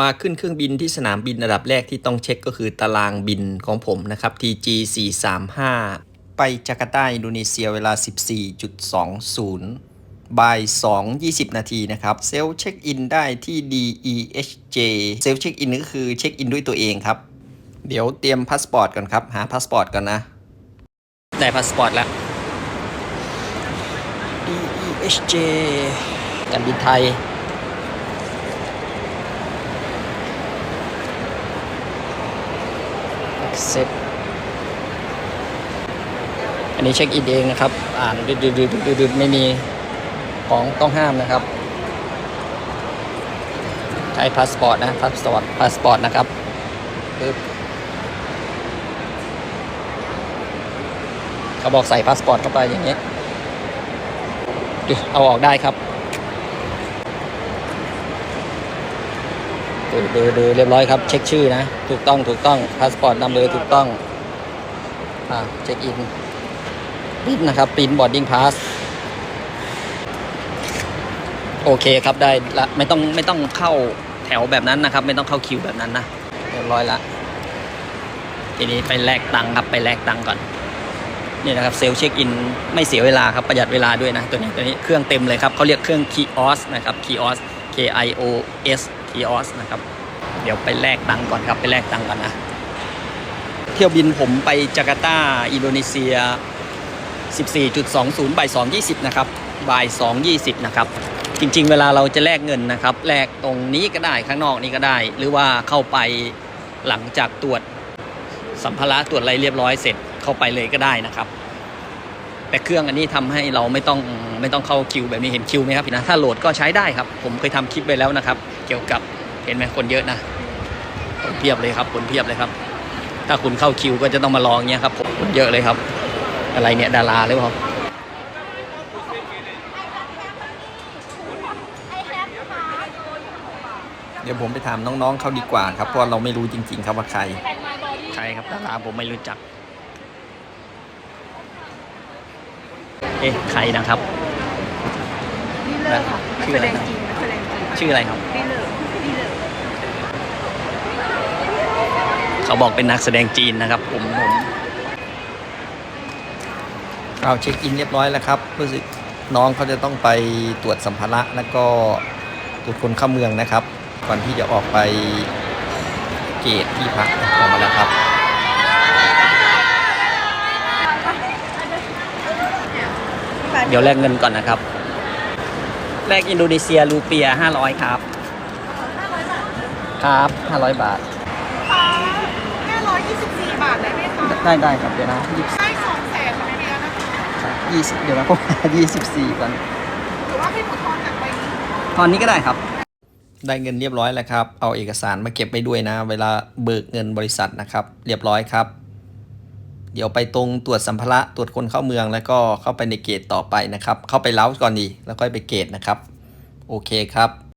มาขึ้นเครื่องบินที่สนามบินระดับแรกที่ต้องเช็คก็คือตารางบินของผมนะครับ TG 435ไปจาการ์ตาอินโดนีเซียเวลา 14.20บ่าย2 20 นาทีนะครับเซลล์เช็คอินได้ที่ DEHJ เซลล์เช็คอินก็คือเช็คอินด้วยตัวเองครับ เดี๋ยวเตรียมพาสปอร์ตก่อนครับ หาพาสปอร์ตก่อนนะ ได้พาสปอร์ตแล้ว DEHJ การบินไทย accept อันนี้เช็คอินเองนะครับ อ่านดืดๆๆๆๆไม่มีของต้องห้ามนะครับ ใช้พาสปอร์ตนะพาสปอร์ตพาสปอร์ตนะครับปึ๊บเขาบอกใส่พาสปอร์ตเข้าไปอย่างนี้ดึเอาออกได้ครับ ดูดูดูเรียบร้อยครับ เช็คชื่อนะ ถูกต้องถูกต้องพาสปอร์ตนำเลยถูกต้องอ่าเช็คอินปิ้นนะครับปิ้นบอร์ดดิ้งพาสโอเคครับได้ละไม่ต้องไม่ต้องเข้าแถวแบบนั้นนะครับ ไม่ต้องเข้าคิวแบบนั้นนะเรียบร้อยละทีนี้ไปแลกตังค์ครับไปแลกตังค์ก่อนนี่นะครับเซลล์เช็คอินไม่เสียเวลาครับประหยัดเวลาด้วยนะตัวนี้ตัวนี้เครื่องเต็มเลยครับเขาเรียกเครื่องคีออสนะครับคีออส K I O S คีออสนะครับ เดี๋ยวไปแลกตังก่อนครับ ไปแลกตังก่อนนะ เที่ยวบินผมไปจาการ์ตา อินโดนีเซีย 14.20บ่าย2.20 นะครับบ่าย2.20 นะครับ จริง ๆ เวลาเราจะแลกเงินนะครับ แลกตรงนี้ก็ได้ข้างนอกนี้ก็ได้ หรือว่าเข้าไปหลังจากตรวจสัมภาระตรวจอะไรเรียบร้อยเสร็จเข้าไปเลยก็ได้นะครับ แต่เครื่องอันนี้ทำให้เราไม่ต้องไม่ต้องเข้าคิวแบบนี้เห็นคิวไหมครับพี่นะถ้าโหลดก็ใช้ได้ครับ ผมเคยทำคลิปไปแล้วนะครับ เกี่ยวกับเห็นไหมคนเยอะนะคนเพียบเลยครับคนเพียบเลยครับ ถ้าคุณเข้าคิวก็จะต้องมาลองเนี้ยครับผมคนเยอะเลยครับ อะไรเนี่ยดาราหรือเปล่าเดี๋ยวผมไปถามน้องๆเขาดีกว่าครับเพราะเราไม่รู้จริง ๆ ครับว่าใครใครครับดาราผมไม่รู้จัก อ๊ะใครนะครับ นี่เลยค่ะชื่ออะไรแสดนะงจริงนักแสดงจริงชื่ออะไรครับ นี่เลยนี่เลยเขาบอกเป็นนักแสดงจีนนะครับ ผมผมเราเช็คอินเรียบร้อยแล้วครับรู้สึกน้องเขาจะต้องไปตรวจสัมภาระแล้วก็ตรวจคนเข้าเมืองนะครับ ก่อนที่จะออกไปเกตที่พักออกมาแล้วครับ เดี๋ยวแลกเงินก่อนนะครับ แลกอินโดนีเซียรูเปีย 500 ครับ ครับ 500 บาทแค่ร้อยยี่สิบสี่บาทได้ไหมคะได้ได้ครับเดี๋ยวนะยี่ได้สองแสนทำไมเนี้ยนะคะยี่สิบเดี๋ยวนะผมยี่สิบสี่ก่อนหรือว่าให้หนูทอนจากใบนี้ตอนนี้ก็ได้ครับ ได้เงินเรียบร้อยแล้วครับ เอาเอกสารมาเก็บไปด้วยนะ เวลาเบิกเงินบริษัทนะครับ เรียบร้อยครับ เดี๋ยวไปตรงตรวจสัมภาระตรวจคนเข้าเมือง แล้วก็เข้าไปในเกตต่อไปนะครับ เข้าไปเล้าก่อนดีแล้วค่อยไปเกตนะครับ โอเคครับ